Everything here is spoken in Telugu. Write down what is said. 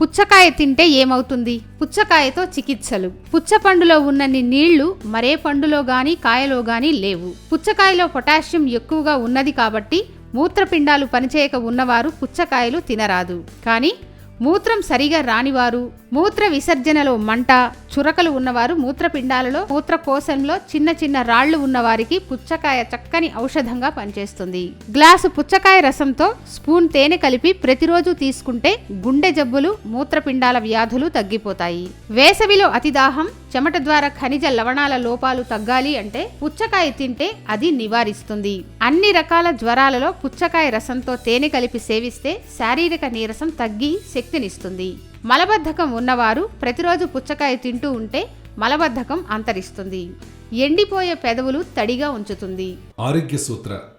పుచ్చకాయ తింటే ఏమవుతుంది? పుచ్చకాయతో చికిత్సలు. పుచ్చపండులో ఉన్నన్ని నీళ్ళు మరే పండులో గాని కాయలో గాని లేవు. పుచ్చకాయలో పొటాషియం ఎక్కువగా ఉన్నది కాబట్టి మూత్రపిండాలు పనిచేయక ఉన్నవారు పుచ్చకాయలు తినరాదు. కానీ మూత్రం సరిగా రానివారు మూత్ర విసర్జనలో మంట చురకలు ఉన్నవారు మూత్రపిండాలలో మూత్రకోశంలో చిన్న చిన్న రాళ్ళు ఉన్నవారికి పుచ్చకాయ చక్కని ఔషధంగా పనిచేస్తుంది. గ్లాసు పుచ్చకాయ రసంతో స్పూన్ తేనె కలిపి ప్రతిరోజు తీసుకుంటే గుండె జబ్బులు మూత్రపిండాల వ్యాధులు తగ్గిపోతాయి. వేసవిలో అతిదాహం చెమట ద్వారా ఖనిజ లవణాల లోపాలు తగ్గాలి అంటే పుచ్చకాయ తింటే అది నివారిస్తుంది. అన్ని రకాల జ్వరాలలో పుచ్చకాయ రసంతో తేనె కలిపి సేవిస్తే శారీరక నీరసం తగ్గి శక్తినిస్తుంది. మలబద్ధకం ఉన్నవారు ప్రతిరోజు పుచ్చకాయ తింటూ ఉంటే మలబద్ధకం అంతరిస్తుంది. ఎండిపోయే పెదవులు తడిగా ఉంచుతుంది. ఆరోగ్య సూత్ర.